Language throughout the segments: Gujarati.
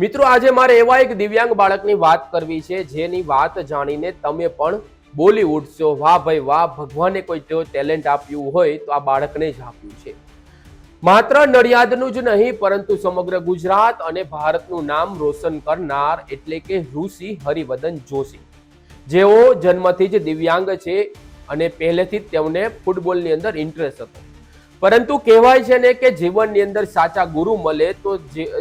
મિત્રો, આજે મારે એવા એક દિવ્યાંગ બાળકની વાત કરવી છે, જેની વાત જાણીને તમે પણ બોલી ઉઠશો. વાહ ભાઈ વાહ, ભગવાને કોઈ તેઓ ટેલેન્ટ આપ્યું હોય તો આ બાળકને જ આપ્યું છે. માત્ર નડિયાદનું જ નહીં, પરંતુ સમગ્ર ગુજરાત અને ભારતનું નામ રોશન કરનાર એટલે કે ઋષિ હરિવદન જોશી. જેઓ જન્મથી જ દિવ્યાંગ છે અને પહેલેથી જ તેમને ફૂટબોલની અંદર ઇન્ટરેસ્ટ હતો. પરંતુ કહેવાય છે ને કે જીવનની અંદર સાચા ગુરુ મળે તો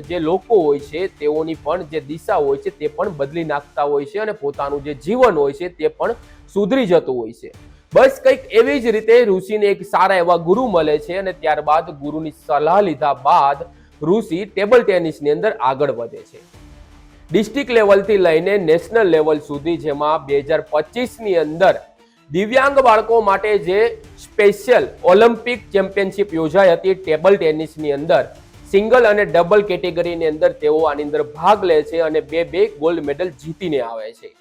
જે લોકો હોય છે, તેઓની પણ જે દિશા હોય છે, તે પણ બદલી નાખતા હોય છે અને પોતાનું જે જીવન હોય છે, તે પણ સુધરી જતું હોય છે. બસ કંઈક એવી જ રીતે ઋષિને એક સારા એવા ગુરુ મળે છે અને ત્યારબાદ ગુરુની સલાહ લીધા બાદ ઋષિ ટેબલ ટેનિસની અંદર આગળ વધે છે. ડિસ્ટ્રિક્ટ લેવલથી લઈને નેશનલ લેવલ સુધી જેમાં બે હજાર પચીસની અંદર દિવ્યાંગ બાળકો માટે જે સ્પેશિયલ ઓલિમ્પિક ચેમ્પિયનશિપ યોજાઈ હતી, ટેબલ ટેનિસની અંદર. સિંગલ અને ડબલ કેટેગરીની અંદર તેઓ આની અંદર ભાગ લે છે અને બે બે ગોલ્ડ મેડલ જીતીને આવે છે.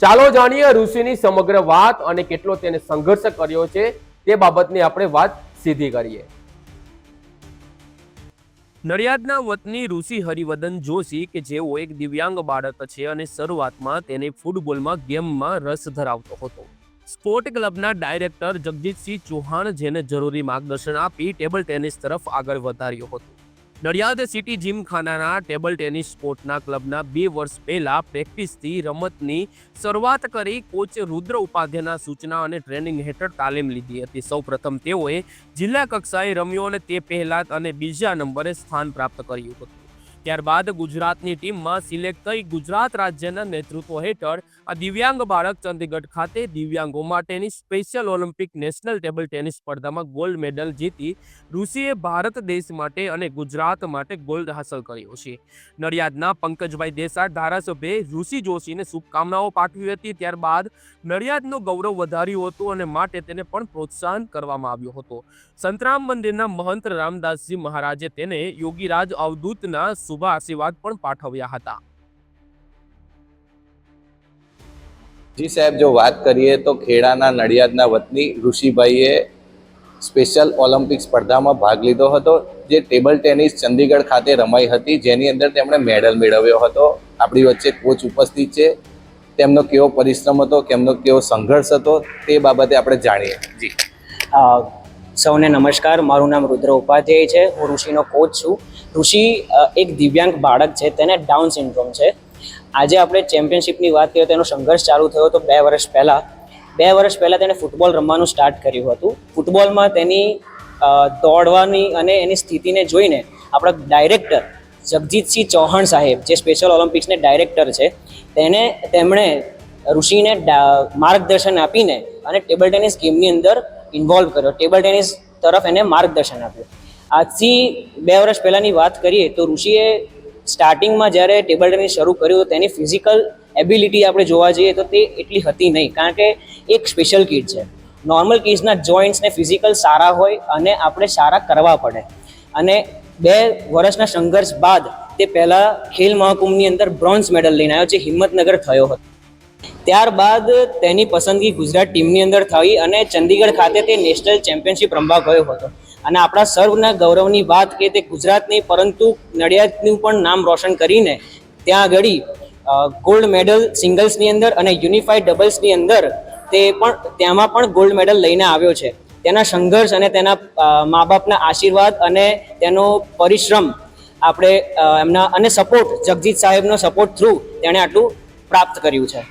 ચાલો જાણીએ ઋષિની સમગ્ર વાત અને કેટલો તેને સંઘર્ષ કર્યો છે, તે બાબતની આપણે વાત સીધી કરીએ. નડિયાદના વતની ઋષિ હરિવદન જોશી કે જેઓ એક દિવ્યાંગ બાળક છે અને શરૂઆતમાં તેને ફૂટબોલમાં ગેમમાં રસ ધરાવતો હતો. સ્પોર્ટ ક્લબના ડાયરેક્ટર જગજીતસિંહ ચૌહાણ જેને જરૂરી માર્ગદર્શન આપી ટેબલ ટેનિસ તરફ આગળ વધાર્યો હતો. નડિયાદ સિટી જીમખાનાના ટેબલ ટેનિસ સ્પોર્ટના ક્લબના બે વર્ષ પહેલા પ્રેક્ટિસથી રમતની શરૂઆત કરી કોચ રુદ્ર ઉપાધ્યાયના સૂચના અને ટ્રેનિંગ હેઠળ તાલીમ લીધી હતી. સૌપ્રથમ તેઓએ જિલ્લા કક્ષાએ રમ્યો અને તે પહેલા અને બીજા નંબરે સ્થાન પ્રાપ્ત કર્યું હતું. ત્યારબાદ ગુજરાતની ટીમમાં સિલેક્ટ થઈ ગુજરાત રાજ્યના નેતૃત્વ હેઠળ આ દિવ્યાંગ બાળક ચંદીગઢ ખાતે દિવ્યાંગો માટેની special Olympic national table tennis સ્પર્ધામાં ગોલ્ડ મેડલ જીતી ઋષિએ ભારત દેશ માટે અને ગુજરાત માટે ગોલ્ડ હાંસલ કર્યો છે. નડિયાદના પંકજભાઈ દેસાઈ ધારાસભ્યે ઋષિ જોશીને શુભકામનાઓ પાઠવી હતી. ત્યારબાદ નડિયાદનું ગૌરવ વધાર્યું હતું અને માટે તેને પણ પ્રોત્સાહન કરવામાં આવ્યો હતો. સંતરામ મંદિરના મહંત રામદાસજી મહારાજે તેને યોગીરાજ અવધૂતના શુભ આશીર્વાદ પણ પાઠવ્યા હતા. જી સાહેબ જો વાત કરીએ તો ખેડાના નડિયાદના વતની ઋષિભાઈએ સ્પેશિયલ ઓલિમ્પિક સ્પર્ધામાં ભાગ લીધો હતો જે ટેબલ ટેનિસ ચંદીગઢ ખાતે રમાઈ હતી. જેની અંદર તેમણે મેડલ મેળવ્યો હતો. આપણી વચ્ચે કોચ ઉપસ્થિત છે. તેમનો કેવો પરિશ્રમ હતો તેમનો કેવો સંઘર્ષ હતો તે બાબતે આપણે જાણીએ. જી. સૌને નમસ્કાર. મારું નામ રુદ્ર ઉપાધ્યાય છે. હું ઋષિનો કોચ છું. ઋષિ એક દિવ્યાંગ બાળક છે. તેને ડાઉન સિન્ડ્રોમ છે. આજે આપણે ચેમ્પિયનશિપની વાત કરીએ તો એનો સંઘર્ષ ચાલુ થયો હતો બે વર્ષ પહેલાં. બે વર્ષ પહેલાં તેણે ફૂટબોલ રમવાનું સ્ટાર્ટ કર્યું હતું. ફૂટબોલમાં તેની દોડવાની અને એની સ્થિતિને જોઈને આપણા ડાયરેક્ટર જગજીતસિંહ ચૌહાણ સાહેબ, જે સ્પેશિયલ ઓલિમ્પિક્સને ડાયરેક્ટર છે, તેને, તેમણે ઋષિને માર્ગદર્શન આપીને અને ટેબલ ટેનિસ ગેમની અંદર ઇન્વોલ્વ કર્યો. ટેબલ ટેનિસ તરફ એને માર્ગદર્શન આપ્યું. આજથી બે વર્ષ પહેલાંની વાત કરીએ તો ઋષિએ સ્ટાર્ટિંગમાં જ્યારે ટેબલ ટેનિસ શરૂ કર્યું તેની ફિઝિકલ એબિલિટી આપણે જોવા જઈએ તો તે એટલી હતી નહીં. કારણ કે એક સ્પેશિયલ કિડ છે. નોર્મલ કિડ્સના જોઈન્ટ્સને ફિઝિકલ સારા હોય અને આપણે સારા કરવા પડે. અને બે વર્ષના સંઘર્ષ બાદ તે પહેલાં ખેલ મહાકુંભની અંદર બ્રોન્ઝ મેડલ લઈને આવ્યો, જે હિંમતનગર થયો હતો. ત્યારબાદ તેની પસંદગી ગુજરાત ટીમની અંદર થઈ અને ચંદીગઢ ખાતે તે નેશનલ ચેમ્પિયનશિપ રમવા ગયો હતો. અને આપણા સર્વના ગૌરવની વાત કે તે ગુજરાતની પરંતુ નડિયાદનું પણ નામ રોશન કરીને ત્યાં આગળ ગોલ્ડ મેડલ સિંગલ્સની અંદર અને યુનિફાઈડ ડબલ્સની અંદર તે પણ તેમાં પણ ગોલ્ડ મેડલ લઈને આવ્યો છે. તેના સંઘર્ષ અને તેના મા બાપના આશીર્વાદ અને તેનો પરિશ્રમ આપણે એમના, અને સપોર્ટ જગજીત સાહેબનો સપોર્ટ થ્રુ તેણે આટલું પ્રાપ્ત કર્યું છે.